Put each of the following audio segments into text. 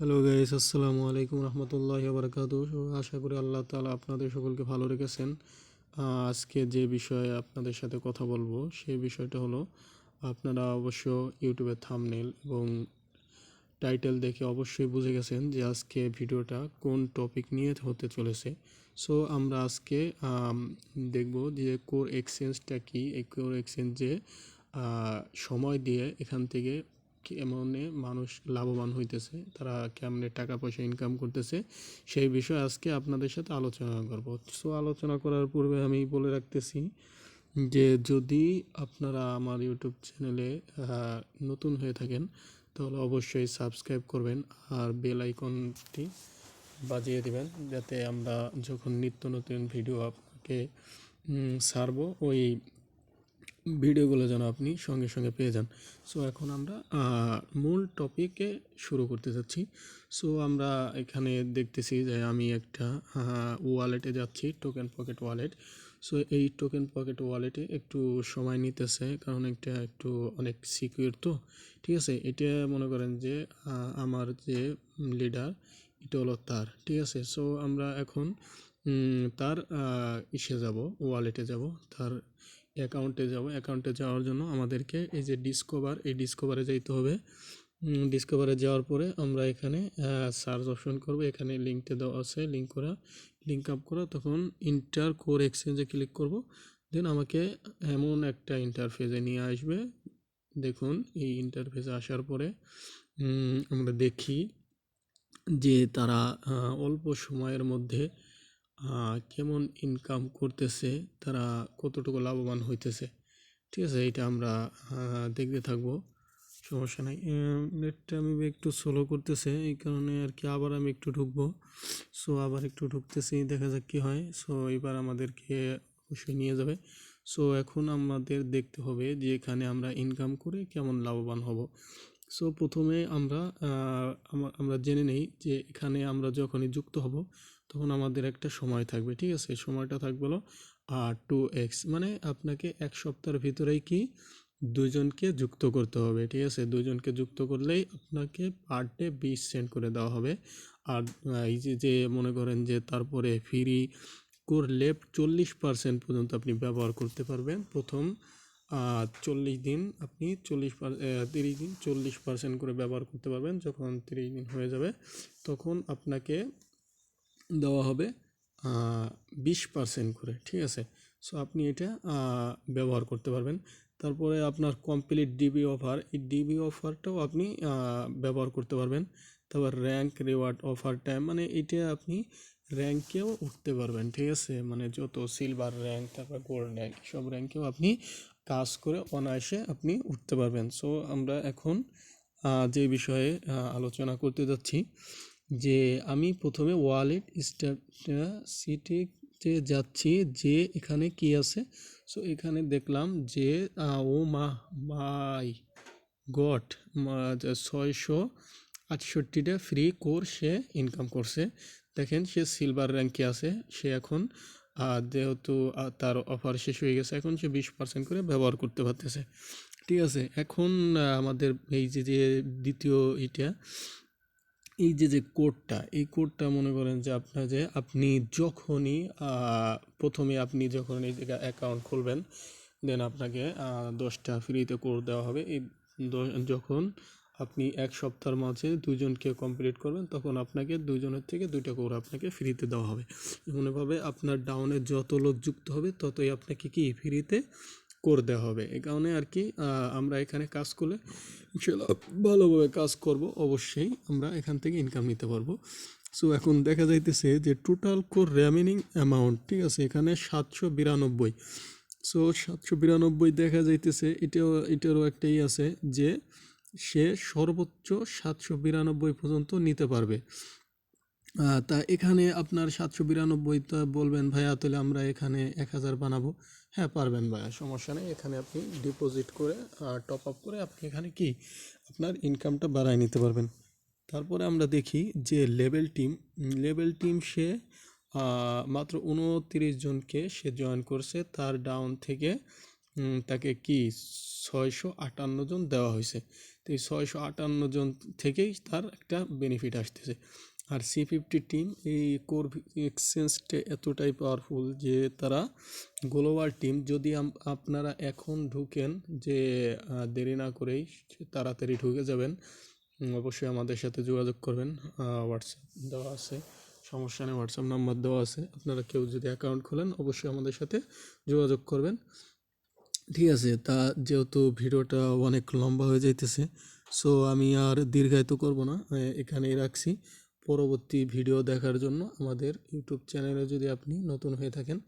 Hello guys আসসালামু আলাইকুম রহমতুল্লাহ বারকাত আশা করি আল্লাহ তালা আপনাদের সকলকে ভালো রেখেছেন। আজকে যে বিষয়ে আপনাদের সাথে কথা বলব সেই বিষয়টা হলো, আপনারা অবশ্য ইউটিউবে থামনেল এবং টাইটেল দেখে অবশ্যই বুঝে গেছেন যে আজকে ভিডিওটা কোন টপিক নিয়ে হতে চলেছে। সো আমরা আজকে দেখব যে কোর এক্সচেঞ্জটা কি। এই কোর এক্সচেঞ্জে সময় দিয়ে এখান থেকে কেমনে মানুষ লাভবান হইতেছে, তারা কেমনে টাকা পয়সা ইনকাম করতেছে, সেই বিষয়ে আজকে আপনাদের সাথে আলোচনা করব। সো, আলোচনা করার পূর্বে আমি বলে রাখতেছি যে, যদি আপনারা আমার ইউটিউব চ্যানেলে নতুন হয়ে থাকেন, তাহলে অবশ্যই সাবস্ক্রাইব করবেন আর বেল আইকনটি বাজিয়ে দিবেন, যাতে আমরা যখন নিত্য নতুন ভিডিও আপনাকে ছাড়বো, ওই ভিডিওগুলো যেন আপনি সঙ্গে সঙ্গে পেয়ে যান। সো এখন আমরা মূল টপিকে শুরু করতে যাচ্ছি। সো আমরা এখানে দেখতেছি যে আমি একটা ওয়ালেটে যাচ্ছি টোকেন পকেট ওয়ালেট সো এই টোকেন পকেট ওয়ালেটে একটু সময় নিতেছে, কারণ এটা একটু অনেক সিকিউর তো। ঠিক আছে? এটা মনে করেন যে আমার যে লিডার এটা হলো তার। ঠিক আছে? সো আমরা এখন তার ইসে যাব ওয়ালেটে যাব। তার অ্যাকাউন্টে যাব, অ্যাকাউন্টে যাওয়ার জন্য আমাদেরকে এই যে ডিসকভার এই ডিসকভারে যাইতে হবে। ডিসকভারে যাওয়ার পরে আমরা এখানে সার্চ অপশন করব। এখানে লিঙ্কতে দেওয়া আছে লিঙ্ক করা লিঙ্ক আপ করা। তখন ইন্টার কোর এক্সচেঞ্জে ক্লিক করব। দেন আমাকে এমন একটা ইন্টারফেসে নিয়ে আসবে। দেখুন, এই ইন্টারফেসে আসার পরে আমরা দেখি যে তারা অল্প সময়ের মধ্যে কেমন ইনকাম করতেছে, তারা কতটুকু লাভবান হইতেছে। ঠিক আছে, এটা আমরা দেখতে থাকব, সমস্যা নাই। নেটটা আমি একটু স্লো করতেছে, এই কারণে আর কি আবার আমি একটু ঢুকবো। সো আবার একটু ঢুকতেছি, দেখা যাক কি হয়। সো এবার আমাদেরকে অবশ্যই নিয়ে যাবে। সো এখন আমাদের দেখতে হবে যে এখানে আমরা ইনকাম করে কেমন লাভবান হব। সো প্রথমে আমরা আমরা জেনে নেই যে এখানে আমরা যখনই যুক্ত হব তখন আমাদের একটা সময় থাকবে, ঠিক আছে? সময়টা থাকবে হলো টু এক্স মানে আপনাকে এক সপ্তাহের ভিতরেই কি দুজনকে যুক্ত করতে হবে, ঠিক আছে? দুজনকে যুক্ত করলেই আপনাকে পার ডে বিশ সেন্ট করে দেওয়া হবে। আর এই যে যে মনে করেন যে তারপরে ফ্রি করলে চল্লিশ পার্সেন্ট পর্যন্ত আপনি ব্যবহার করতে পারবেন। প্রথম চল্লিশ দিন আপনি চল্লিশ তিরিশ দিন চল্লিশ পার্সেন্ট করে ব্যবহার করতে পারবেন। যখন তিরিশ দিন হয়ে যাবে, তখন আপনাকে দেওয়া হবে বিশ পার্সেন্ট করে, ঠিক আছে? সো আপনি এটা ব্যবহার করতে পারবেন। তারপরে আপনার কমপ্লিট ডিবি অফার এই ডিবি অফারটাও আপনি ব্যবহার করতে পারবেন। তারপর র্যাঙ্ক রিওয়ার্ড অফার টাইম মানে এটা আপনি র্যাঙ্কেও উঠতে পারবেন, ঠিক আছে? মানে যত সিলভার র্যাঙ্ক তারপর গোল্ড র্যাঙ্ক সব র্যাঙ্কেও আপনি কাজ করে অনায়াসে আপনি উঠতে পারবেন। সো আমরা এখন যে বিষয়ে আলোচনা করতে যাচ্ছি যে আমি প্রথমে ওয়ালেট সিটিতে যাচ্ছি, যে এখানে কি আছে? সো এখানে দেখলাম যে ও মা, মাই গট ছয়শো আটষট্টিটা ফ্রি কোর সে ইনকাম করছে। দেখেন, সে সিলভার র্যাঙ্কে আছে, সে এখন যেহেতু তার অফার শেষ হয়ে গেছে, এখন সে বিশ পার্সেন্ট করে ব্যবহার করতে পারতেছে। ঠিক আছে, এখন আমাদের এই যে দ্বিতীয় এটা এই যে যে কোডটা, এই কোডটা মনে করেন যে আপনার যে আপনি যখনই প্রথমে আপনি যখন এই অ্যাকাউন্ট খুলবেন দেন আপনাকে দশটা ফ্রিতে কোড দেওয়া হবে। এই যখন আপনি এক সপ্তাহের মাঝে দুজনকে কমপ্লিট করবেন, তখন আপনাকে দুজনের থেকে দুইটা কোড আপনাকে ফ্রিতে দেওয়া হবে। এমনভাবে আপনার ডাউনে যত লোক যুক্ত হবে, ততই আপনাকে কি ফ্রিতে করে দেওয়া হবে। এই কারণে আর কি আমরা এখানে কাজ করলে ভালোভাবে কাজ করব, অবশ্যই আমরা এখান থেকে ইনকাম নিতে পারব। সো এখন দেখা যাইতেছে যে টোটাল কোর রেমিনিং অ্যামাউন্ট ঠিক আছে, এখানে সাতশো বিরানব্বই। সো সাতশো বিরানব্বই দেখা যাইতেছে, এটাও, এটারও একটাই আছে যে সে সর্বোচ্চ সাতশো বিরানব্বই পর্যন্ত নিতে পারবে। তা এখানে আপনার সাতশো বিরানব্বইটা বলবেন, ভাইয়া, তাহলে আমরা এখানে এক হাজার বানাবো। হ্যাঁ পারবেন ভাইয়া, সমস্যা নেই। এখানে আপনি ডিপোজিট করে টপ আপ করে আপনি এখানে কি আপনার ইনকামটা বাড়ায় নিতে পারবেন। তারপরে আমরা দেখি যে লেভেল টিম লেভেল টিম সে মাত্র উনত্রিশ জনকে সে জয়েন করছে। তার ডাউন থেকে তাকে কি ছয়শো আটান্ন জন দেওয়া হয়েছে। তো এই ছয়শো আটান্ন জন থেকেই তার একটা বেনিফিট আসতেছে। আর সি ফিফটি টিম এই কোর এক্সচেঞ্জটা এতটাই পাওয়ারফুল যে তারা গ্লোবাল টিম যদি আপনারা এখন ঢুকেন যে দেরি না করেই তাড়াতাড়ি ঢুকে যাবেন অবশ্যই আমাদের সাথে যোগাযোগ করবেন। হোয়াটসঅ্যাপ দেওয়া আছে, সমস্যা নেই হোয়াটসঅ্যাপ নাম্বার দেওয়া আছে। আপনারা কেউ যদি অ্যাকাউন্ট খোলেন, অবশ্যই আমাদের সাথে যোগাযোগ করবেন। ঠিক আছে, তা যেহেতু ভিডিওটা অনেক লম্বা হয়ে যাইতেছে সো আমি আর দীর্ঘায়িত করব না এখানেই রাখছি। পরবর্তী ভিডিও দেখার জন্য আমাদের ইউটিউব চ্যানেলে যদি আপনি নতুন হয়ে থাকেন,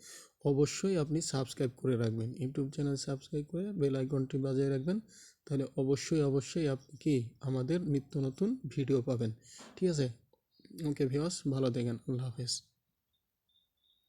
অবশ্যই আপনি সাবস্ক্রাইব করে রাখবেন। ইউটিউব চ্যানেল সাবস্ক্রাইব করে বেল আইকনটি বাজিয়ে রাখবেন, তাহলে অবশ্যই অবশ্যই আপনি কি আমাদের নিত্য নতুন ভিডিও পাবেন। ঠিক আছে? ওকে ভিওস ভালো দেখেন আল্লাহ হাফেজ।